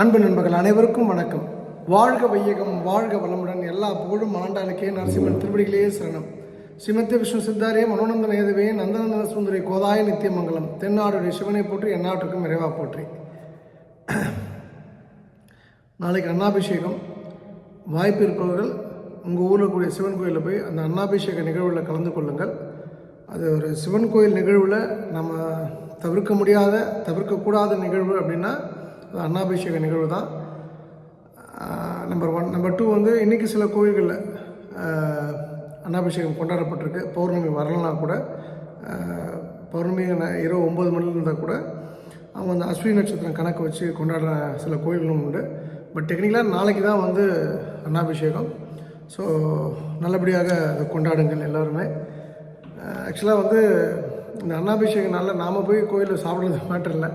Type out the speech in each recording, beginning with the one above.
அன்பு நண்பர்கள் அனைவருக்கும் வணக்கம். வாழ்க வையகம் வாழ்க வளமுடன் எல்லா புகழும் ஆண்டாளுக்கே நரசிம்மன் திருவடிகளே சரணம். ஸ்ரீமத்திய விஷ்ணு சித்தாரே மனோநந்தன ஏதுவே நந்தநந்தன சுந்தரி கோதாய நித்தியமங்கலம் தென்னாடுடைய சிவனை போற்றி எந்நாட்டுக்கும் இறைவா போற்றி. நாளைக்கு அன்னாபிஷேகம். வாய்ப்பு இருப்பவர்கள் உங்கள் ஊரில் கூடிய சிவன் கோயிலில் போய் அந்த அன்னாபிஷேக நிகழ்வில் கலந்து கொள்ளுங்கள். அது ஒரு சிவன் கோயில் நிகழ்வில் நம்ம தவிர்க்க முடியாத தவிர்க்கக்கூடாத நிகழ்வு அப்படின்னா அன்னாபிஷேக நிகழ்வு தான். நம்பர் ஒன் நம்பர் டூ வந்து இன்றைக்கி சில கோயில்களில் அன்னாபிஷேகம் கொண்டாடப்பட்டிருக்கு. பௌர்ணமி வரலனா கூட பௌர்ணமி இரவு ஒம்பது மணில இருந்தால் கூட அவங்க அந்த அஸ்வினி நட்சத்திரம் கணக்கு வச்சு கொண்டாடுற சில கோயில்களும் உண்டு. பட் டெக்னிக்கலாக நாளைக்கு தான் வந்து அன்னாபிஷேகம். ஸோ நல்லபடியாக அதை கொண்டாடுங்கள் எல்லாருமே. ஆக்சுவலாக வந்து இந்த அன்னாபிஷேகம் நாம் போய் கோயிலில் சாப்பிட்றது மேட்டர் இல்லை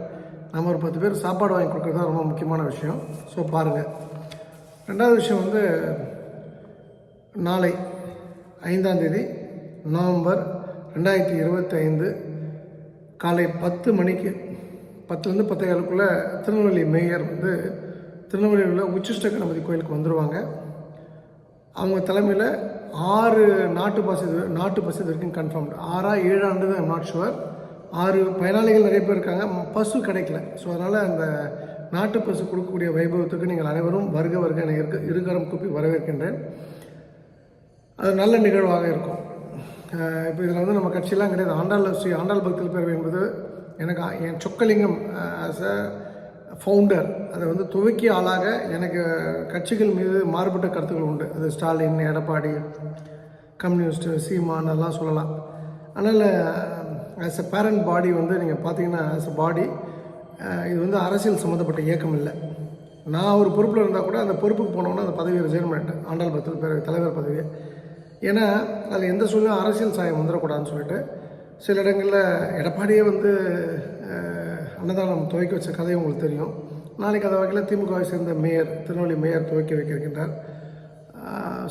நம்ம ஒரு பத்து பேர் சாப்பாடு வாங்கி கொடுக்குறது தான் ரொம்ப முக்கியமான விஷயம். ஸோ பாருங்கள் ரெண்டாவது விஷயம் வந்து நாளை ஐந்தாம் தேதி நவம்பர் ரெண்டாயிரத்தி இருபத்தி ஐந்து காலை பத்து மணிக்கு பத்துலேருந்து பத்தே காலுக்குள்ளே திருநெல்வேலி மேயர் வந்து திருநெல்வேலியில் உள்ள உச்சிஷ்ட கணபதி கோயிலுக்கு வந்துடுவாங்க அவங்க தலைமையில் ஆறு நாட்டு பஸ் நாட்டு பஸ் இது வரைக்கும் கன்ஃபார்ம்டு ஆறா ஏழாண்டு தான் நாட் ஷுவர் ஆறு பயனாளிகள் நிறைய பேர் இருக்காங்க. பசு கிடைக்கல. ஸோ அதனால் அந்த நாட்டு பசு கொடுக்கக்கூடிய வைபவத்துக்கு நீங்கள் அனைவரும் வருக வருக என இருக்க இருகரம் கூப்பி வரவேற்கின்றேன். அது நல்ல நிகழ்வாக இருக்கும். இப்போ இதில் வந்து நம்ம கட்சியெலாம் கிடையாது. ஆண்டாள் ஸ்ரீ ஆண்டாள் பக்தல் பேரவை என்பது எனக்கு N Chockalingam as a founder அதை வந்து துவக்கிய ஆளாக எனக்கு கட்சிகள் மீது மாறுபட்ட கருத்துக்கள் உண்டு. அது ஸ்டாலின் எடப்பாடி கம்யூனிஸ்ட் சீமான் எல்லாம் சொல்லலாம். அதனால் ஆஸ் எ பேரண்ட் பாடி வந்து நீங்கள் பார்த்தீங்கன்னா ஆஸ் எ பாடி இது வந்து அரசியல் சம்மந்தப்பட்ட இயக்கம் இல்லை. நான் ஒரு பொறுப்பில் இருந்தால் கூட அந்த பொறுப்புக்கு போனோன்னா அந்த பதவியை ரிசைன் பண்ணிட்டேன். ஆண்டாள் பத்தில் பேரவை தலைவர் பதவியை ஏன்னா அதில் எந்த சூழ்நிலும் அரசியல் சாயம் வந்துடக்கூடாதுன்னு சொல்லிட்டு சில இடங்களில் எடப்பாடியே வந்து அன்னதானம் துவக்கி வச்ச கதை உங்களுக்கு தெரியும். நாளைக்கு அந்த வகையில் திமுகவை சேர்ந்த மேயர் திருநெல்வேலி மேயர் துவக்கி வைக்க இருக்கின்றார்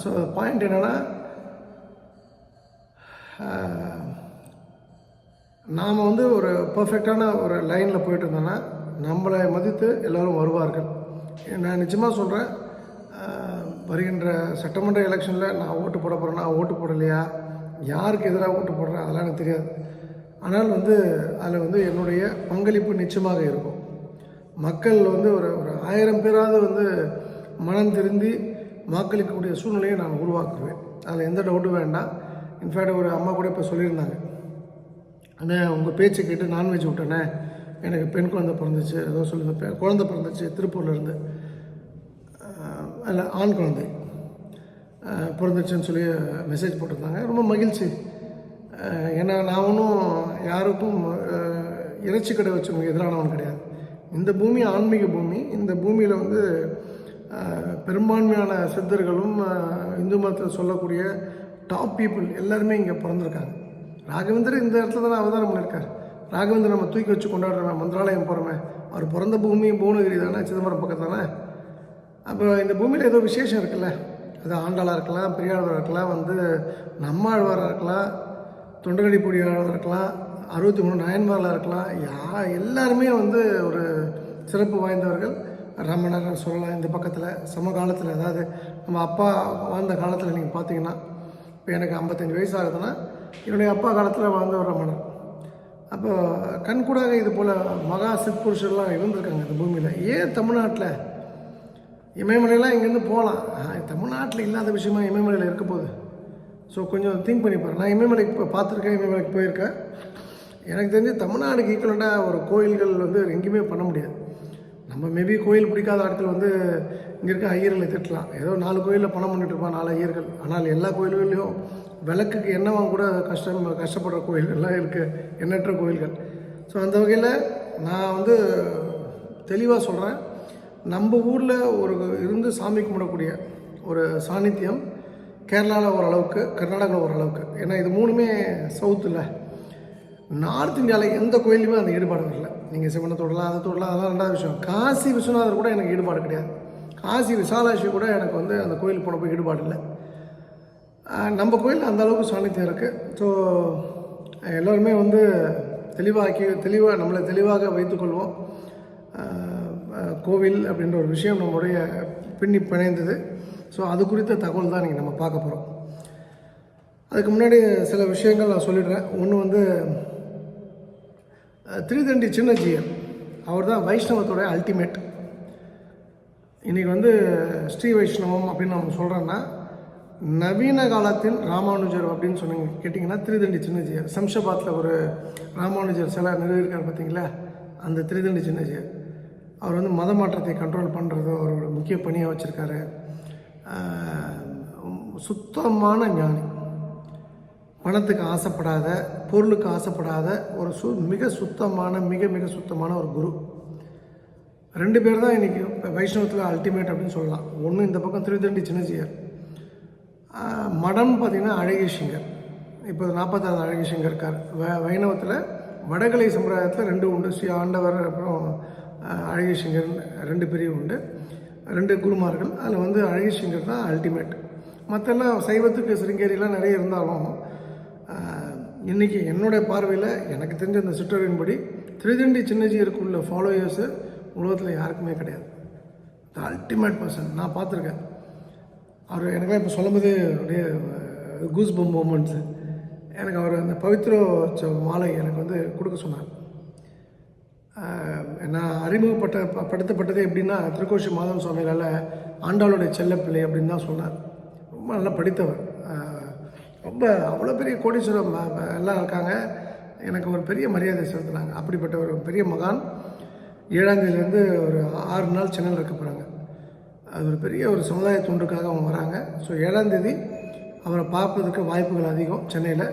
ஸோ பாயிண்ட் என்னென்னா நாம் வந்து ஒரு பர்ஃபெக்டான ஒரு லைனில் போயிட்டு இருந்தோன்னா நம்மளை மதித்து எல்லோரும் வருவார்கள். நான் நிச்சயமாக சொல்கிறேன் வருகின்ற சட்டமன்ற எலெக்ஷனில் நான் ஓட்டு போட போகிறேன்னா ஓட்டு போடலையா? யாருக்கு எதிராக ஓட்டு போடுறேன் அதெல்லாம் எனக்கு தெரியாது. ஆனால் வந்து அதில் வந்து என்னுடைய பங்களிப்பு நிச்சயமாக இருக்கும். மக்கள் வந்து ஒரு ஒரு ஆயிரம் பேராவது வந்து மனம் திருந்தி வாக்களிக்கக்கூடிய சூழ்நிலையை நான் உருவாக்குவேன். அதில் எந்த டவுட்டும் வேண்டாம். இன்ஃபேக்ட் ஒரு அம்மா கூட இப்போ சொல்லியிருந்தாங்க அண்ணே உங்கள் பேச்சு கேட்டு நான்வெஜ் விட்டேனே. எனக்கு பெண் குழந்தை பிறந்துச்சு. ஏதோ சொல்லுங்க. பெ- குழந்தை பிறந்துச்சு திருப்பூர்லேருந்து அதில் ஆண் குழந்தை. பிறந்துச்சுன்னு சொல்லி மெசேஜ் போட்டிருந்தாங்க. ரொம்ப மகிழ்ச்சி. ஏன்னா நான் ஒன்றும் யாருக்கும் இறைச்சி கடை வச்சவங்க எதிரானவன் கிடையாது. இந்த பூமி ஆன்மீக பூமி. இந்த பூமியில் வந்து பெரும்பான்மையான சித்தர்களும் இந்து மதத்தில் சொல்லக்கூடிய டாப் பீப்புள் எல்லாருமே இங்கே பிறந்திருக்காங்க. ராகவேந்தர் இந்த இடத்துல தானே அவதாரம் பண்ணியிருக்கார். ராகவேந்தர் நம்ம தூக்கி வச்சு கொண்டாடுறோமே மந்திராலயம் போகிறோமே அவர் பிறந்த பூமி புவனகிரி தானே சிதம்பரம் பக்கம் தானே அப்போ இந்த பூமியில் ஏதோ விசேஷம் இருக்குல்ல? அது ஆண்டாளாக இருக்கலாம் பெரியாழ்வாராக இருக்கலாம் வந்து நம்மாழ்வாராக இருக்கலாம் தொண்டகடி பொடியாளர் இருக்கலாம் அறுபத்தி மூணு நயன்மாரில் இருக்கலாம் யா எல்லாருமே வந்து ஒரு சிறப்பு வாய்ந்தவர்கள். ரமணர் சொல்லலாம் இந்த பக்கத்தில் சமகாலத்தில் அதாவது நம்ம அப்பா வாழ்ந்த காலத்தில் நீங்கள் பார்த்தீங்கன்னா இப்போ எனக்கு ஐம்பத்தஞ்சு வயசு ஆகுதுன்னா என்னுடைய அப்பா காலத்தில் வாழ்ந்த வர ரமணர் அப்போ கண்கூடாக இது போல் மகா சிற்புருஷர்லாம் இருந்திருக்காங்க இந்த பூமியில். ஏன் தமிழ்நாட்டில்? இமயமலையெல்லாம் இங்கேருந்து போகலாம். தமிழ்நாட்டில் இல்லாத விஷயமா இமயமலையில் இருக்க போகுது? ஸோ கொஞ்சம் திங்க் பண்ணி பாருங்கள் நான் இமயமலைக்கு இப்போ பார்த்துருக்கேன் இமயமலைக்கு போயிருக்கேன். எனக்கு தெரிஞ்சு தமிழ்நாடுக்கு ஈக்குவலண்டாக ஒரு கோயில்கள் வந்து எங்கேயுமே பண்ண முடியாது. நம்ம மேபி கோயில் பிடிக்காத ஆட்கள் வந்து இங்கே இருக்க ஐயர்களை திட்டலாம். ஏதோ நாலு கோயிலில் பணம் பண்ணிட்டு இருப்பான் நாலு ஐயர்கள். ஆனால் எல்லா கோயில்கள்லையும் விளக்குக்கு எண்ணெய் வாங்க கூட கஷ்டம் கஷ்டப்படுற கோயில்கள்லாம் இருக்குது எண்ணற்ற கோயில்கள். ஸோ அந்த வகையில் நான் வந்து தெளிவாக சொல்கிறேன் நம்ம ஊரில் ஒரு இருந்து சாமி கும்பிடக்கூடிய ஒரு சாநித்தியம் கேரளாவில் ஓரளவுக்கு கர்நாடகாவில் ஓரளவுக்கு. ஏன்னா இது மூணுமே சவுத்தில் நார்த் இந்தியாவில் எந்த கோயிலுமே அந்த ஈடுபாடு வரல. நீங்கள் சிவனை தொடலாம் அதை தொடலாம் அதெல்லாம் ரெண்டாவது விஷயம். காசி விஸ்வநாதர் கூட எனக்கு ஈடுபாடு கிடையாது. காசி விசாலாட்சி கூட எனக்கு வந்து அந்த கோயில் போன போய் ஈடுபாடு இல்லை. நம்ம கோயில் அந்த அளவுக்கு சாநித்தியம் இருக்குது ஸோ எல்லோருமே வந்து தெளிவாக்கி தெளிவாக நம்மளை தெளிவாக வைத்துக்கொள்வோம் கோவில் அப்படின்ற ஒரு விஷயம் நம்மளுடைய பின்னி பிணைந்தது. ஸோ அது குறித்த தகவல் தான் இன்றைக்கி நம்ம பார்க்க போகிறோம் அதுக்கு முன்னாடி சில விஷயங்கள் நான் சொல்லிடுறேன். ஒன்று வந்து திருதண்டி சின்னஜியர் அவர் தான் வைஷ்ணவத்தோட அல்டிமேட் இன்றைக்கி வந்து ஸ்ரீ வைஷ்ணவம் அப்படின்னு நம்ம சொல்கிறோன்னா நவீன காலத்தில் ராமானுஜர் அப்படின்னு சொன்னீங்க கேட்டிங்கன்னா திருதண்டி சின்னஜியர் சம்ஷபாத்தில் ஒரு ராமானுஜர் சிலை நிறுவியிருக்கார் பார்த்தீங்களா? அந்த திருதண்டி சின்னஜியர் அவர் வந்து மத மாற்றத்தை கண்ட்ரோல் பண்ணுறது அவரோட முக்கிய பணியாக வச்சுருக்காரு. சுத்தமான ஞானி. பணத்துக்கு ஆசைப்படாத பொருளுக்கு ஆசைப்படாத ஒரு சு மிக சுத்தமான மிக மிக சுத்தமான ஒரு குரு. ரெண்டு பேர் தான் இன்றைக்கி வைஷ்ணவத்தில் அல்டிமேட் அப்படின்னு சொல்லலாம். ஒன்று இந்த பக்கம் திருதண்டி சின்னஜியர் மடம் பார்த்திங்கன்னா அழகேஷிங்கர் இப்போ நாற்பத்தாறு அழகேஷிங்கர் இருக்கார். வ வைணவத்தில் வடகலை சம்பிரதாயத்தில் ரெண்டு உண்டு. ஸ்ரீ ஆண்டவர் அப்புறம் அழகி சிங்கர் ரெண்டு பெரிய உண்டு. ரெண்டு குருமார்கள். அதில் வந்து அழகேஷிங்கர் தான் அல்டிமேட் மற்றெல்லாம் சைவத்துக்கு சிருங்கேரியெலாம் நிறைய இருந்தாலும் இன்றைக்கி என்னுடைய பார்வையில் எனக்கு தெரிஞ்ச அந்த சிற்றறிவின்படி திருதண்டி சின்னஜியருக்குள்ள ஃபாலோயர்ஸு உலகத்தில் யாருக்குமே கிடையாது. த அல்டிமேட் பர்சன் நான் பார்த்துருக்கேன். அவர் எனக்குலாம் இப்போ சொல்லும்போது அப்படியே கூஸ் பம் மூமெண்ட்ஸு எனக்கு அவர் அந்த பவித்ரோ ச- மாலை எனக்கு வந்து கொடுக்க சொன்னார். நான் அறிமுகப்பட்ட ப- எப்படின்னா திருக்கோஷி மாதவன் சுவாமிகளால் ஆண்டாளுடைய செல்லப்பிள்ளை அப்படின்னு தான் சொன்னார். ரொம்ப நல்லா படித்தவர். ரொம்ப அவ்வளோ பெரிய கோடீஸ்வரம் எல்லாம் இருக்காங்க. எனக்கு ஒரு பெரிய மரியாதை செலுத்துனாங்க. அப்படிப்பட்ட ஒரு பெரிய மகான். ஏழாந்தேதியிலேருந்து ஒரு ஆறு நாள் சென்னையில் இருக்க போகிறாங்க அது ஒரு பெரிய ஒரு சமுதாய தொண்டுக்காக அவங்க வராங்க. ஸோ ஏழாம் தேதி அவரை பார்ப்பதற்கு வாய்ப்புகள் அதிகம் சென்னையில்.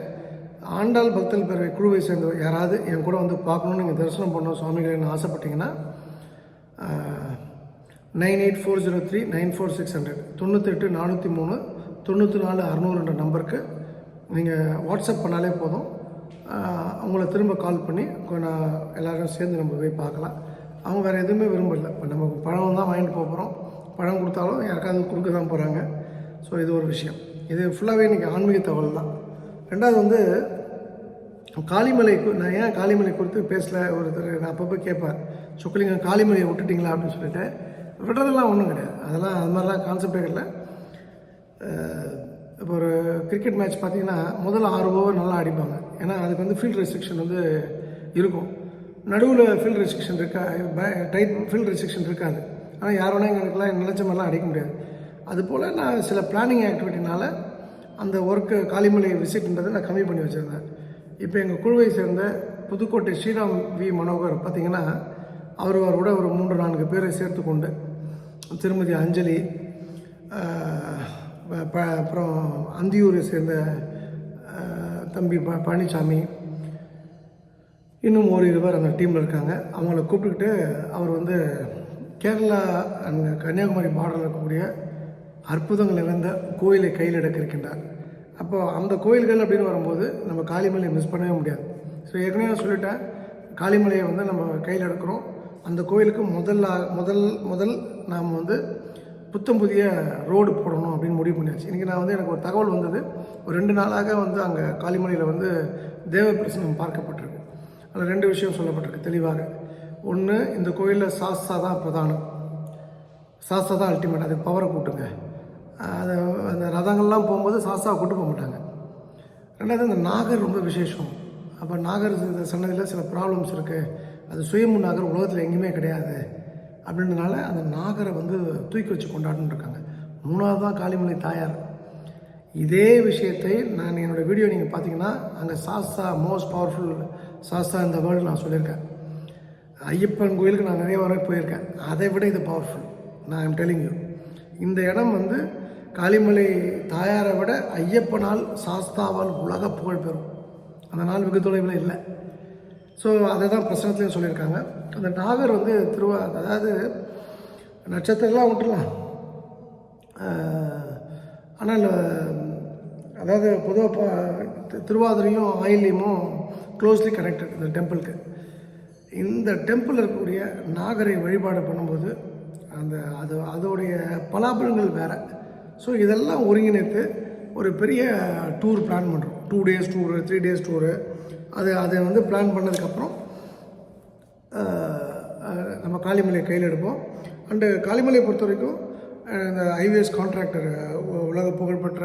ஆண்டாள் பக்தல் பேரவை குழுவை சேர்ந்தவர் யாராவது என் கூட வந்து பார்க்கணுன்னு நீங்கள் தரிசனம் பண்ணணும் சுவாமிகள்னு ஆசைப்பட்டீங்கன்னா nine eight four zero three nine four six hundred. தொண்ணூத்தெட்டு நானூற்றி மூணு தொண்ணூற்றி நாலு அறநூறுன்ற நம்பருக்கு நீங்கள் வாட்ஸ்அப் பண்ணாலே போதும். அவங்கள திரும்ப கால் பண்ணி நான் எல்லோரும் சேர்ந்து நம்ம போய் பார்க்கலாம். அவங்க வேறு எதுவுமே விரும்பலை. இப்போ நம்ம பழம் தான் வாங்கிட்டு போகிறோம் பழம் கொடுத்தாலும் யாருக்காவது கொடுக்க தான் போகிறாங்க ஸோ இது ஒரு விஷயம். இது ஃபுல்லாகவே இன்றைக்கி ஆன்மீக தகவல் தான். ரெண்டாவது வந்து காளிமலை நான் ஏன் காளிமலை குறித்து பேசல? ஒருத்தர் நான் அப்பப்போ கேட்பேன். சொக்கலிங்கம் காளிமலையை விட்டுட்டீங்களா அப்படின்னு சொல்லிட்டு. விடுறதெல்லாம் ஒன்றும் கிடையாது. அதெல்லாம் அது மாதிரிலாம் கான்செப்டே இல்லை. இப்போ ஒரு கிரிக்கெட் மேட்ச் பார்த்தீங்கன்னா முதல் ஆறு ஓவர் நல்லா அடிப்பாங்க ஏன்னா அதுக்கு வந்து ஃபீல்ட் ரெஸ்ட்ரிக்ஷன் வந்து இருக்கும். நடுவில் ஃபீல்ட் ரெஸ்ட்ரிக்ஷன் இருக்கா டைட் ஃபீல்ட் ரெஸ்ட்ரிக்ஷன் இருக்காது. ஆனால் யார் எங்களுக்குலாம் நினச்ச மாதிரிலாம் அடிக்க முடியாது. அதுபோல் நான் சில பிளானிங் ஆக்டிவிட்டினால் அந்த ஒர்க்கு காளிமலை விசிட்ன்றதை நான் கம்மி பண்ணி வச்சுருந்தேன். இப்போ எங்கள் குழுவை சேர்ந்த புதுக்கோட்டை ஸ்ரீராம் வி மனோகர் பார்த்திங்கன்னா அவர் அவரோட ஒரு மூன்று நான்கு பேரை சேர்த்து கொண்டு திருமதி அஞ்சலி ப- அப்புறம் அந்தியூரை சேர்ந்த தம்பி ப பழனிசாமி இன்னும் ஒரு இருவர் அந்த டீமில் இருக்காங்க. அவங்கள கூப்பிட்டுக்கிட்டு அவர் வந்து கேரளா அந்த கன்னியாகுமரி மாடலில் இருக்கக்கூடிய அற்புதங்கள் நிறைந்த கோயிலை கையில் எடுக்க இருக்கின்றார் அப்போ அந்த கோயில்கள் அப்படின்னு வரும்போது நம்ம காளிமலையை மிஸ் பண்ணவே முடியாது. ஸோ ஏற்கனவே நான் சொல்லிட்டேன் காளிமலையை வந்து நம்ம கையில் எடுக்கிறோம் அந்த கோயிலுக்கு முதல்ல முதல் முதல் நாம் வந்து புத்தம் புதிய ரோடு போடணும் அப்படின்னு முடிவு பண்ணியாச்சு. இன்றைக்கி நான் வந்து எனக்கு ஒரு தகவல் வந்தது. ஒரு ரெண்டு நாளாக வந்து அங்கே காளிமலையில் வந்து தேவ பிரசனம் பார்க்கப்பட்டிருக்கு. அதில் ரெண்டு விஷயம் சொல்லப்பட்டிருக்கு தெளிவாக. ஒன்று இந்த கோயிலில் சாஸ்தா தான் பிரதானம். சாஸ்தா தான் அல்டிமேட் அதுக்கு பவரை கூட்டுங்க. அது அந்த ரதங்கள்லாம் போகும்போது சாஸ்தாவை கூட்டு போக மாட்டாங்க. ரெண்டாவது இந்த நாகர் ரொம்ப விசேஷம். அப்போ நாகர் இந்த சன்னதியில் சில ப்ராப்ளம்ஸ் இருக்குது அது சுயம்பு நாகர் உலகத்தில் எங்கேயுமே கிடையாது. அப்படின்றனால அந்த நாகரை வந்து தூக்கி வச்சு கொண்டாடின்னு இருக்காங்க. மூணாவது தான் காளிமலை தாயார். இதே விஷயத்தை நான் என்னோடய வீடியோ நீங்கள் பார்த்தீங்கன்னா அங்கே சாஸ்தா மோஸ்ட் பவர்ஃபுல் சாஸ்தா இந்த வேர்ல்டு நான் சொல்லியிருக்கேன். ஐயப்பன் கோயிலுக்கு நான் நிறைய வர போயிருக்கேன். அதை விட இது பவர்ஃபுல் நான் ஐம் டெலிங் யூ இந்த இடம் வந்து காளிமலை தாயாரை விட ஐயப்பனால் சாஸ்தாவால் உலக புகழ் பெறும். அந்த நாள் வெகு தொலைவில் இல்லை. ஸோ அதை தான் பிரசனத்துலேயும் சொல்லியிருக்காங்க. அந்த நாகர் வந்து திருவா அதாவது நட்சத்திரம்லாம் விட்டுலாம் ஆனால் அதாவது பொதுவாக திருவாதிரையும் ஆயில்யமும் க்ளோஸ்லி கனெக்டட் இந்த டெம்பிளுக்கு இந்த டெம்பிள் இருக்கக்கூடிய நாகரை வழிபாடு பண்ணும்போது அந்த அது அதோடைய பலாபலங்கள் வேறு. ஸோ இதெல்லாம் ஒருங்கிணைத்து ஒரு பெரிய டூர் பிளான் பண்ணுறோம் two days tour three days tour அது அதை வந்து பிளான் பண்ணதுக்கப்புறம் நம்ம காளிமலையை கையில் எடுப்போம். அண்டு காளிமலையை பொறுத்த வரைக்கும் இந்த ஐவிஎஸ் கான்ட்ராக்டர் உலக புகழ்பெற்ற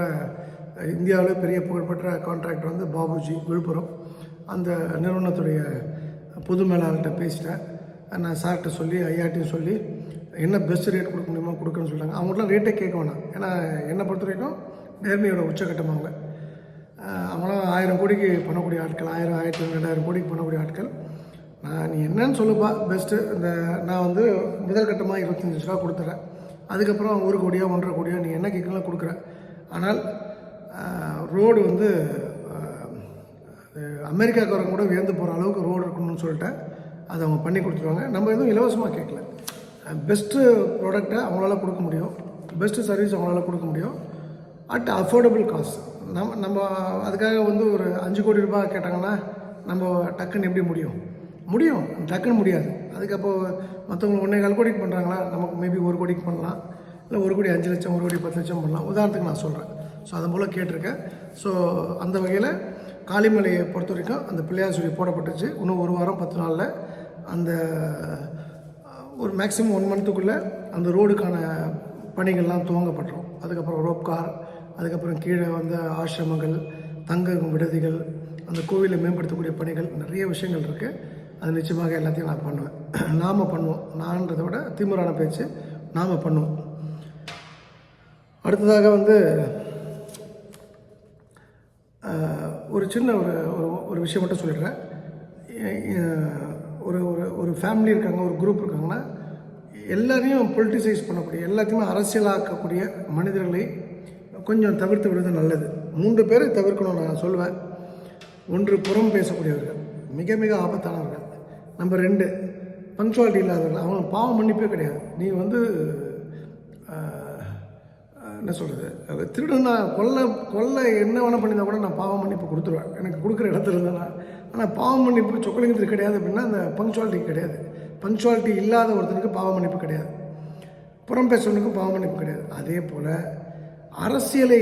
இந்தியாவில் பெரிய புகழ்பெற்ற கான்ட்ராக்டர் வந்து பாபுஜி விழுப்புரம். அந்த நிறுவனத்துடைய பொது மேலாளர்கிட்ட பேசிட்டேன். நான் சார்கிட்ட சொல்லி ஐயாட்டையும் சொல்லி என்ன பெஸ்ட் ரேட் கொடுக்க முடியுமோ கொடுக்குறேன்னு சொல்லிட்டாங்க அவங்களாம் ரேட்டே கேட்க வேணாம். ஏன்னா என்னை பொறுத்த வரைக்கும் நேர்மையோட உச்சக்கட்டம் அவங்க. அவங்களாம் ஆயிரம் கோடிக்கு பண்ணக்கூடிய ஆட்கள் ஆயிரம் ஆயிரத்தி ரெண்டாயிரம் கோடிக்கு பண்ணக்கூடிய ஆட்கள். நான் நீ என்னன்னு சொல்லுப்பா பெஸ்ட்டு இந்த நான் வந்து முதல் கட்டமாக இருபத்தஞ்சி லட்ச ரூபா கொடுத்துறேன். அதுக்கப்புறம் ஒரு கோடியோ ஒன்றரை கோடியோ நீ என்ன கேட்கலாம் கொடுக்குறேன் ஆனால் ரோடு வந்து அமெரிக்காக்காரங்க கூட வியந்து போகிற அளவுக்கு ரோடு இருக்கணும்னு சொல்லிட்டு அதை அவங்க பண்ணி கொடுத்துருவாங்க நம்ம எதுவும் இலவசமாக கேட்கல. பெஸ்ட்டு ப்ராடக்டை அவங்களால கொடுக்க முடியும். பெஸ்ட்டு சர்வீஸ் அவங்களால கொடுக்க முடியும். அட் அஃபோர்டபுள் காஸ்ட் நம்ம நம்ம அதுக்காக வந்து ஒரு அஞ்சு கோடி ரூபாய் கேட்டாங்கன்னா நம்ம டக்குன்னு எப்படி முடியும்? முடியும். டக்குன்னு முடியாது. அதுக்கப்போ மற்றவங்க ஒன்றே கால் கோடிக்கு பண்ணுறாங்களா நமக்கு மேபி ஒரு கோடிக்கு பண்ணலாம். இல்லை ஒரு கோடி அஞ்சு லட்சம் ஒரு கோடி பத்து லட்சம் பண்ணலாம். உதாரணத்துக்கு நான் சொல்கிறேன் ஸோ அதன் போல் கேட்டிருக்கேன். ஸோ அந்த வகையில் காளிமலையை பொறுத்த வரைக்கும் அந்த பிள்ளையார் சொல்லி போடப்பட்டுச்சு. இன்னும் ஒரு வாரம் பத்து நாளில் அந்த ஒரு மேக்ஸிமம் ஒன் மந்த்துக்குள்ளே அந்த ரோடுக்கான பணிகள்லாம் துவங்கப்பட்டுரும். அதுக்கப்புறம் ரோப் கார் அதுக்கப்புறம் கீழே வந்த ஆசிரமங்கள் தங்க விடுதிகள் அந்த கோவிலை மேம்படுத்தக்கூடிய பணிகள் நிறைய விஷயங்கள் இருக்குது அது நிச்சயமாக எல்லாத்தையும் நான் பண்ணுவேன். நாம் பண்ணுவோம். நான்றதை விட திமுறான பேச்சு நாம் பண்ணுவோம். அடுத்ததாக வந்து ஒரு சின்ன ஒரு ஒரு ஒரு விஷயம் மட்டும் சொல்லிடுறேன். ஒரு ஒரு ஒரு ஃபேமிலி இருக்காங்க ஒரு குரூப் இருக்காங்கன்னா எல்லாரையும் பொலிட்டிசைஸ் பண்ணக்கூடிய எல்லாத்தையுமே அரசியலாக்கக்கூடிய மனிதர்களை கொஞ்சம் தவிர்த்து விடுவது நல்லது. மூன்று பேரை தவிர்க்கணும் நான் சொல்லுவேன் ஒன்று புறம் பேசக்கூடியவர்கள் மிக மிக ஆபத்தானவர்கள். நம்பர் ரெண்டு பங்க்சுவாலிட்டி இல்லாதவர்கள். அவங்க பாவம் மன்னிப்பே கிடையாது. நீ வந்து என்ன சொல்கிறது திருடனா கொல்ல கொல்ல என்ன வேணால் பண்ணியிருந்தா கூட நான் பாவம் மன்னிப்பு கொடுத்துருவேன். எனக்கு கொடுக்குற இடத்துல இருந்தேன்னா ஆனால் பாவம் மன்னிப்பு சொக்கலிங்கத்துக்கு கிடையாது அப்படின்னா அந்த பங்க்சுவாலிட்டி கிடையாது. பங்க்சுவாலிட்டி இல்லாத ஒருத்தனுக்கு பாவ மன்னிப்பு கிடையாது. புறம் பேசுறவனுக்கும் பாவ மன்னிப்பு கிடையாது. அதே போல் அரசியலை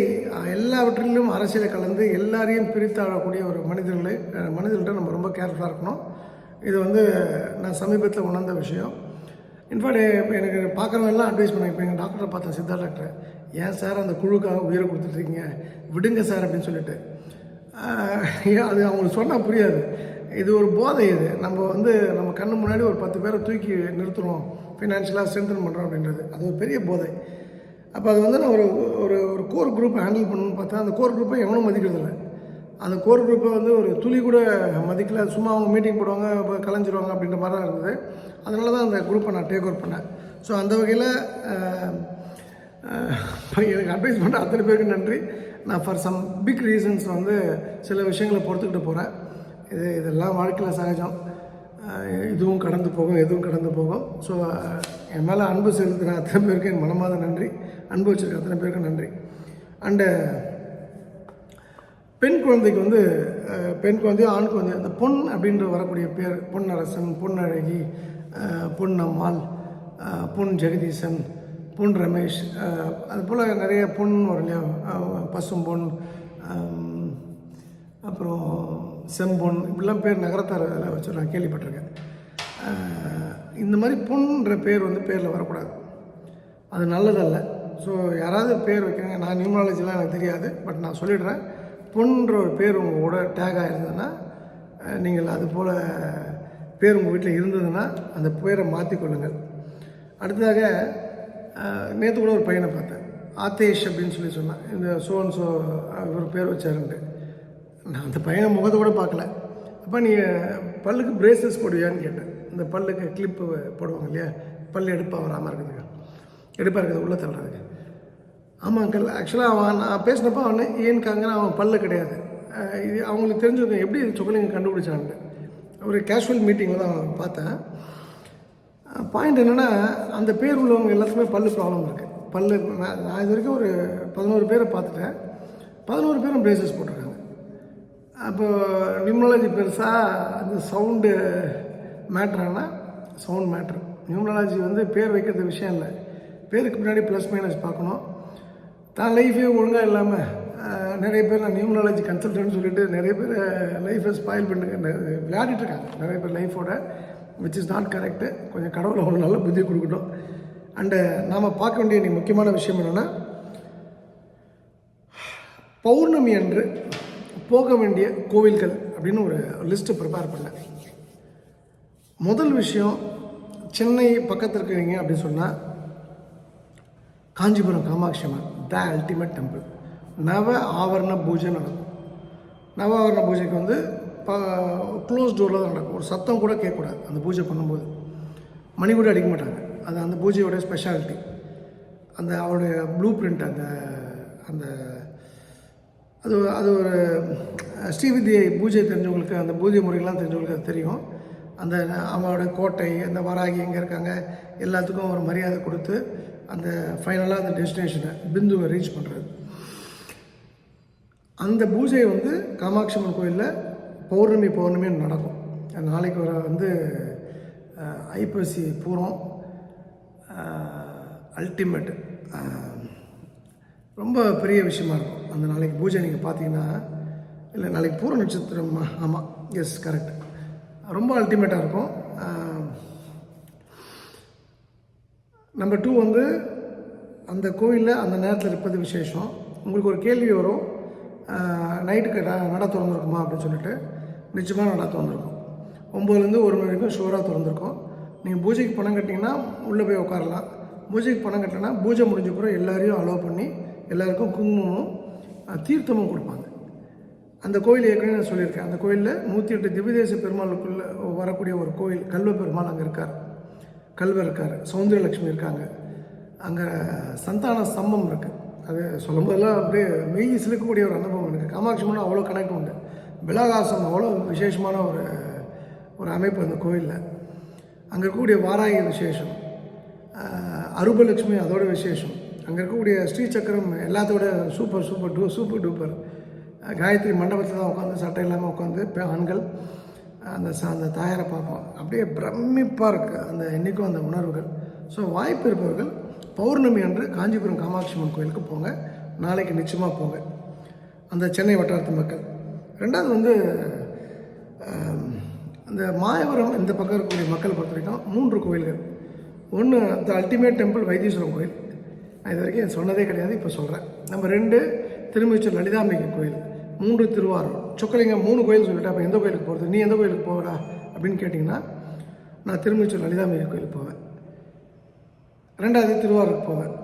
எல்லாவற்றிலும் அரசியலை கலந்து எல்லாரையும் பிரித்தாடக்கூடிய ஒரு மனிதர்களை மனிதர்கள்ட்ட நம்ம ரொம்ப கேர்ஃபுல்லாக இருக்கணும். இது வந்து நான் சமீபத்தில் உணர்ந்த விஷயம். இன்ஃபேக்ட் எனக்கு பார்க்குறவங்கெல்லாம் அட்வைஸ் பண்ணேன் இப்போ எங்கள் டாக்டரை பார்த்தேன் சித்தா டாக்டர் ஏன் சார் அந்த குழுக்காக உயிரை கொடுத்துட்ருக்கீங்க விடுங்க சார் அப்படின்னு சொல்லிட்டு. ஏன் அது அவங்களுக்கு சொன்னால் புரியாது. இது ஒரு போதை இது. நம்ம வந்து நம்ம கண்ணு முன்னாடி ஒரு பத்து பேரை தூக்கி நிறுத்துகிறோம் ஃபினான்ஷியலாக ஸ்ட்ரென்தன் பண்ணுறோம் அப்படின்றது. அது ஒரு பெரிய போதை. அப்போ அது வந்து நான் ஒரு ஒரு ஒரு கோர் குரூப்பை ஹேண்டில் பண்ணணும்னு பார்த்தா அந்த கோர் குரூப்பை எவனும் மதிக்கிறதில்லை அந்த கோர் குரூப்பை வந்து ஒரு துளி கூட மதிக்கல. சும்மா அவங்க மீட்டிங் போடுவாங்க இப்போ கலைஞ்சிருவாங்க அப்படின்ற மாதிரி தான் இருந்தது. அதனால தான் அந்த குரூப்பை நான் டேக் ஓவர் பண்ணேன். ஸோ அந்த வகையில் எனக்கு அட்வைஸ் பண்ண அத்தனை பேருக்கு நன்றி. நான் ஃபார் சம் பிக் ரீசன்ஸ் வந்து சில விஷயங்களை பொறுத்துக்கிட்டு போகிறேன் இது இதெல்லாம் வாழ்க்கையில் சகஜம். இதுவும் கடந்து போகும் எதுவும் கடந்து போகும். ஸோ என் மேலே அன்பு செலுத்துகிற அத்தனை பேருக்கு என் மனமாத நன்றி. அன்பு வச்சுருக்க அத்தனை பேருக்கு நன்றி. அண்டு பெண் குழந்தைக்கு வந்து பெண் குழந்தையோ ஆண் குழந்தையோ அந்த பொன் அப்படின்ற வரக்கூடிய பேர் பொன்னரசன் பொன்னழகி பொன்னம்மாள் பொன் ஜெகதீசன் பொன் ரமேஷ் அதுபோல் அது போல் நிறைய பொன் வரும் இல்லையா பசும்பொன் அப்புறம் செம்பொன் இப்படிலாம் பேர் நகரத்தார் அதில் வச்சு நான் கேள்விப்பட்டிருக்கேன். இந்த மாதிரி பொன்ன்ற பேர் வந்து பேரில் வரக்கூடாது. அது நல்லதல்ல. ஸோ யாராவது பேர் வைக்கிறாங்க நான் நியூமராலஜிலாம் எனக்கு தெரியாது பட் நான் சொல்லிடுறேன். பொன்ற ஒரு பேர் உங்கள் கூட டேக் ஆகிருந்ததுன்னா நீங்கள் அது போல் பேர் உங்கள் வீட்டில் இருந்ததுன்னா அந்த பேரை மாற்றிக்கொள்ளுங்கள் அடுத்ததாக நேற்று கூட ஒரு பையனை பார்த்தேன். ஆத்தேஷ் அப்படின்னு சொல்லி சொன்னேன். இந்த சோன் சோ இவர் பேர் வச்சாருன்ட்டு. நான் அந்த பையனை முகத்தை கூட பார்க்கல. அப்போ நீ பல்லுக்கு பிரேசஸ் போடுவியான்னு கேட்டேன். இந்த பல்லுக்கு கிளிப்பு போடுவாங்க இல்லையா? பல் எடுப்பாக வராமல் இருக்குதுங்க எடுப்பாக இருக்கிறது உள்ளே தள்ளுறதுக்கு. ஆமாம் அங்கிள் ஆக்சுவலாக அவன் நான் பேசினப்போ அவன் ஏன்காங்க அவன் பல்லு கிடையாது. இது அவங்களுக்கு தெரிஞ்சுக்கணும் எப்படி இது சொக்கலிங்க கண்டுபிடிச்சான்ட்டு. ஒரு கேஷுவல் மீட்டிங்கில் தான் அவன் பார்த்தேன். பாயிண்ட் என்னென்னா அந்த பேர் உள்ளவங்க எல்லாத்துக்குமே பல்லு ப்ராப்ளம் இருக்குது பல்லு நான் நான் இது வரைக்கும் ஒரு பதினோரு பேரை பார்த்துட்டேன். பதினோரு பேரும் பிரேசஸ் போட்டிருக்காங்க. அப்போ நியூமராலஜி பெருசாக அந்த சவுண்டு மேட்ருன்னா சவுண்ட் மேட்ரு நியூமராலஜி வந்து பேர் வைக்கிறது விஷயம் இல்லை. பேருக்கு முன்னாடி ப்ளஸ் மைனஸ் பார்க்கணும். தான் லைஃபே ஒழுங்காக இல்லாமல் நிறைய பேர் நான் நியூமராலஜி கன்சல்டன்ட் சொல்லிட்டு நிறைய பேர் லைஃப்பை ஸ்பாயில் பண்ணுங்க விளையாடிட்டு இருக்காங்க. நிறைய பேர் லைஃபோட விச் இஸ் நாட் கரெக்டு கொஞ்சம் கடவுளை ஒரு நல்ல புத்தி கொடுக்கட்டும். அண்டு uh, நாம் பார்க்க வேண்டிய இன்னைக்கு முக்கியமான விஷயம் என்னென்னா பௌர்ணமி அன்று போக வேண்டிய கோவில்கள் அப்படின்னு ஒரு லிஸ்ட்டு ப்ரிப்பேர் பண்ணேன். முதல் விஷயம் சென்னை பக்கத்தில் இருக்கிறீங்க அப்படின்னு சொன்னால் Kanchipuram Kamakshi Amman the ultimate temple நவ ஆவரண பூஜை நடக்கும். நவ ஆவரண பூஜைக்கு வந்து க்ளோஸ் டோரில் தான் நடக்கும். ஒரு சத்தம் கூட கேட்கக்கூடாது. அந்த பூஜை பண்ணும்போது. மணி கூட அடிக்க மாட்டாங்க. அது அந்த பூஜையோட ஸ்பெஷாலிட்டி அந்த அவருடைய ப்ளூ பிரிண்ட் அந்த அந்த அது அது ஒரு ஸ்ரீவித்யை பூஜை தெரிஞ்சவங்களுக்கு அந்த பூஜை முறைகள்லாம் தெரிஞ்சவங்களுக்கு அது தெரியும். அந்த அவங்களோட கோட்டை அந்த வராகி எங்கே இருக்காங்க எல்லாத்துக்கும் ஒரு மரியாதை கொடுத்து அந்த ஃபைனலாக அந்த டெஸ்டினேஷனை பிந்துவை ரீச் பண்ணுறது அந்த பூஜை வந்து காமாட்சி அம்மன் கோயிலில் பௌர்ணமி பௌர்ணமி நடக்கும். நாளைக்கு வர வந்து ஐப்பசி பூரம் அல்டிமேட் ரொம்ப பெரிய விஷயமா இருக்கும். அந்த நாளைக்கு பூஜை நீங்கள் பார்த்தீங்கன்னா இல்லை நாளைக்கு பூர நட்சத்திரம் ஆமாம் எஸ் கரெக்ட் ரொம்ப அல்டிமேட்டாக இருக்கும். நம்பர் டூ வந்து அந்த கோயிலில் அந்த நேரத்தில் இருப்பது விசேஷம். உங்களுக்கு ஒரு கேள்வி வரும். நைட்டுக்கு நட திறந்துருக்குமா அப்படின்னு சொல்லிட்டு. நிச்சயமாக நல்லா திறந்துருக்கும். ஒம்போதுலேருந்து ஒரு மணி வரைக்கும் ஷோராக திறந்துருக்கும். நீங்கள் பூஜைக்கு பணம் கட்டிங்கன்னா உள்ளே போய் உட்காரலாம். பூஜைக்கு பணம் கட்டினா பூஜை முடிஞ்ச பிறகு எல்லாரையும் அலோவ் பண்ணி எல்லாருக்கும் குங்குமமும் தீர்த்தமும் கொடுப்பாங்க. அந்த கோயில் ஏற்கனவே நான் சொல்லியிருக்கேன். அந்த கோயிலில் நூற்றி எட்டு திவ்யதேச பெருமாளுக்குள்ளே வரக்கூடிய ஒரு கோயில் கல்வ பெருமாள் அங்கே இருக்கார். கல்வர் இருக்கார் சௌந்தரலட்சுமி இருக்காங்க. அங்கே சந்தான ஸ்தம்பம் இருக்குது அது சொல்லும்போதெல்லாம் அப்படியே மெய் சிலுக்கக்கூடிய ஒரு அனுபவம் எனக்கு. காமாட்சி அம்மன் அவ்வளோ கனெக்ட் உண்டு. பிலாகாசம் அவ்வளோ விசேஷமான ஒரு ஒரு அமைப்பு அந்த கோயிலில். அங்கே இருக்கக்கூடிய வாராகி விசேஷம் அருபலட்சுமி அதோட விசேஷம். அங்கே இருக்கக்கூடிய ஸ்ரீசக்கரம் எல்லாத்தோட super super to super duper Gayatri மண்டபத்தில் தான் உட்காந்து சட்டை இல்லாமல் உட்காந்து ஆண்கள் அந்த அந்த தாயாரை பார்ப்போம். அப்படியே பிரமிப்பாக இருக்குது அந்த என்றைக்கும் அந்த உணர்வுகள். ஸோ வாய்ப்பு இருப்பவர்கள் பௌர்ணமி அன்று காஞ்சிபுரம் காமாட்சி அம்மன் கோயிலுக்கு போங்க. நாளைக்கு நிச்சயமாக போங்க. அந்த சென்னை வட்டாரத்து மக்கள். ரெண்டாவது வந்து அந்த மாயவரம் இந்த பக்கம் இருக்கக்கூடிய மக்களை பொறுத்த வரைக்கும் மூன்று கோயில்கள். ஒன்று த அல்டிமேட் டெம்பிள் வைத்தீஸ்வரன் கோயில். நான் இது வரைக்கும் சொன்னதே கிடையாது இப்போ சொல்கிறேன் நம்ம ரெண்டு திருமிச்சூர் லலிதாம்பிகை கோயில். மூன்று திருவாரூர். சொக்கலிங்கம் மூணு கோயில் சொல்லிட்டு அப்போ எந்த கோயிலுக்கு போகிறது நீ எந்த கோயிலுக்கு போகிறா அப்படின்னு கேட்டிங்கன்னா நான் திருமிச்சூர் லலிதாம்பிகை கோயிலுக்கு போவேன். ரெண்டாவது திருவாரூருக்கு போவேன்.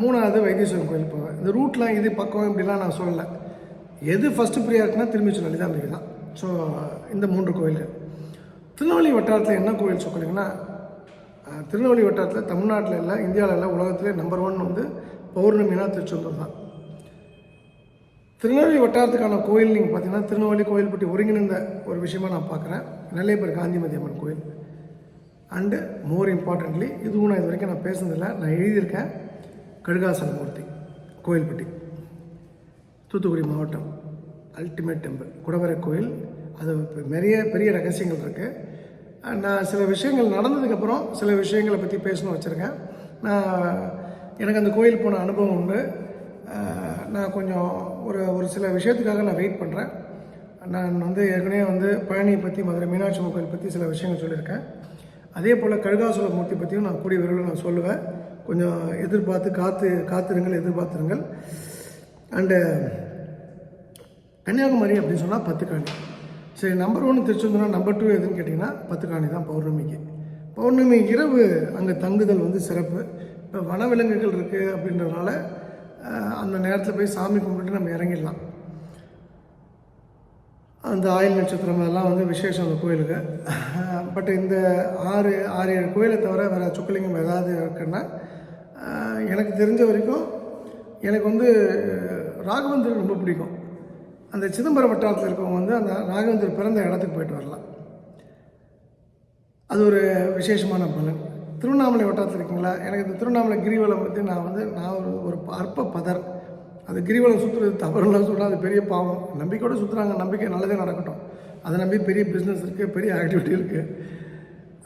மூணாவது வைத்தீஸ்வரன் கோயிலுக்கு போவேன். இந்த ரூட்லாம் இது பக்கம் இப்படிலாம் நான் சொல்லலை. எது ஃபஸ்ட்டு ப்ரியாரிட்டினா திருமிச்சூர் லலிதாம்பிகை தான். ஸோ இந்த மூன்று கோயில்கள். திருநெல்வேலி வட்டாரத்தில் என்ன கோயில் சொல்லிங்கன்னா திருநெல்வேலி வட்டாரத்தில் தமிழ்நாட்டில் இல்லை இந்தியாவில் இல்லை உலகத்திலே நம்பர் ஒன் வந்து பௌர்ணமினா திருச்செந்தூர் தான். திருநெல்வேலி வட்டாரத்துக்கான கோயில் நீங்கள் பார்த்தீங்கன்னா திருநெல்வேலி கோயில்பட்டி ஒருங்கிணைந்த ஒரு விஷயமா நான் பார்க்குறேன் நெல்லைப்பேர் காந்திமதி அம்மன் கோயில். அண்டு மோர் இம்பார்ட்டன்ட்லி இதுவும் நான் இது வரைக்கும் நான் பேசுனதில்லை. நான் எழுதியிருக்கேன் கடுகாசன மூர்த்தி கோயில்பட்டி தூத்துக்குடி மாவட்டம் அல்டிமேட் டெம்பிள் குடவரை கோயில். அது நிறைய பெரிய ரகசியங்கள் இருக்குது நான் சில விஷயங்கள் நடந்ததுக்கப்புறம் சில விஷயங்களை பற்றி பேசணும் வச்சுருக்கேன். நான் எனக்கு அந்த கோயில் போன அனுபவம் உண்டு. நான் கொஞ்சம் ஒரு ஒரு சில விஷயத்துக்காக நான் வெயிட் பண்ணுறேன் நான் வந்து ஏற்கனவே வந்து பழனியை பற்றி மதுரை மீனாட்சி அம்மன் கோயில் பற்றி சில விஷயங்கள் சொல்லியிருக்கேன். அதே போல் கழுகாசுர மூர்த்தி பற்றியும் நான் கூடிய விரைவில் நான் சொல்லுவேன். கொஞ்சம் எதிர்பார்த்து காத்து காத்திருங்கள் எதிர்பார்த்துருங்கள். அண்டு uh, கன்னியாகுமரி அப்படின்னு சொன்னால் பத்துக்காணி. சரி நம்பர் ஒன்று திருச்செந்தூர்னா நம்பர் டூ எதுன்னு கேட்டிங்கன்னா பத்துக்காணி தான் பௌர்ணமிக்கு. பௌர்ணமி இரவு அங்கே தங்குதல் வந்து சிறப்பு. இப்போ வனவிலங்குகள் இருக்குது அப்படின்றதுனால அந்த நேரத்தில் போய் சாமி கும்பிட்டு நம்ம இறங்கிடலாம். அந்த ஆயில் நட்சத்திரம் அதெல்லாம் வந்து விசேஷம் அந்த கோயிலுக்கு. பட் இந்த ஆறு ஆறு ஏழு கோயிலை தவிர வேறு சுக்கலிங்கம் ஏதாவது இருக்குன்னா எனக்கு தெரிஞ்ச வரைக்கும் எனக்கு வந்து ராகவேந்தர் ரொம்ப பிடிக்கும். அந்த சிதம்பரம் வட்டாரத்தில் இருக்கவங்க வந்து அந்த ராகவேந்தர் பிறந்த இடத்துக்கு போயிட்டு வரலாம். அது ஒரு விசேஷமான பலன். திருவண்ணாமலை வட்டாரத்தில் இருக்கீங்களா? எனக்கு இந்த திருவண்ணாமலை கிரிவலம் பற்றி நான் வந்து நான் ஒரு ஒரு அற்ப பதர். அது கிரிவலம் சுற்றுறது தவறுலாம் சொல்கிறேன் அது பெரிய பாவம். நம்பிக்கையோடு சுற்றுறாங்க நம்பிக்கை நல்லதே நடக்கட்டும். அதை நம்பி பெரிய பிஸ்னஸ் இருக்குது பெரிய ஆக்டிவிட்டி இருக்குது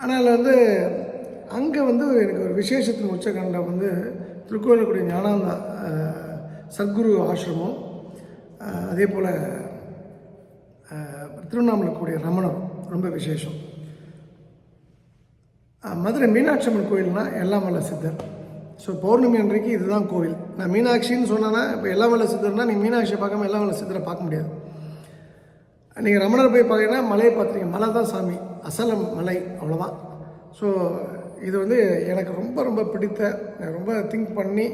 ஆனால் வந்து அங்கே வந்து எனக்கு ஒரு விசேஷத்தின் உச்சகண்டம் வந்து திருக்கோயிலக்கூடிய ஞானாந்தா சத்குரு ஆசிரமம் அதே போல் திருவண்ணாமலை கூடிய ரமணம் ரொம்ப விசேஷம். மதுரை மீனாட்சி அம்மன் கோயில்னா எல்லாம் வல்ல சித்தர். ஸோ பௌர்ணமி அன்றைக்கு இதுதான் கோவில். நான் மீனாட்சின்னு சொன்னேன்னா இப்போ எல்லாம் வல்ல சித்தர்னால் நீங்கள் மீனாட்சியை பார்க்காம எல்லாம் வல்ல சித்தரை பார்க்க முடியாது. நீங்கள் ரமணர் போய் பார்த்தீங்கன்னா மலையை பார்த்துருக்கீங்க. மலை தான் சாமி. அசலம் மலை அவ்வளோதான் ஸோ இது வந்து எனக்கு ரொம்ப ரொம்ப பிடித்த நான் ரொம்ப திங்க் பண்ணி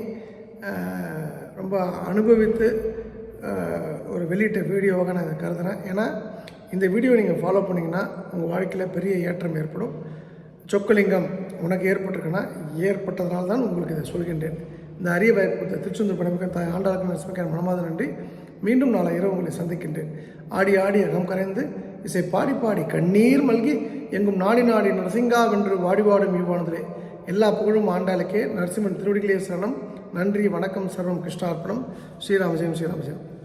ரொம்ப அனுபவித்து ஒரு வெளியிட்ட வீடியோவாக நான் இதை கருதுகிறேன் ஏன்னா இந்த வீடியோ நீங்கள் ஃபாலோ பண்ணிங்கன்னா உங்கள் வாழ்க்கையில் பெரிய ஏற்றம் ஏற்படும். சொக்கலிங்கம் உனக்கு ஏற்பட்டிருக்குன்னா ஏற்பட்டதனால தான் உங்களுக்கு இதை சொல்கின்றேன். இந்த அரிய வாய்ப்பு கொடுத்த திருச்செந்தூர் பணிமிக்க தாய் ஆண்டாளுக்கு நரசிம்மக்க மனமாத நன்றி. மீண்டும் நாளை இரவு உங்களை சந்திக்கின்றேன். ஆடி ஆடி அகம் கரைந்து இசை பாடி பாடி கண்ணீர் மல்கி எங்கும் நாடி நாடி நரசிங்கா வென்று வாடிவாடும் வாடும் எல்லா புகழும் ஆண்டாளுக்கே. நரசிம்மன் திருவடிகளே சரணம். நன்றி வணக்கம் சர்வம் கிருஷ்ணார்ப்பணம். ஸ்ரீராமஜெயம் ஸ்ரீராமஜெயம்.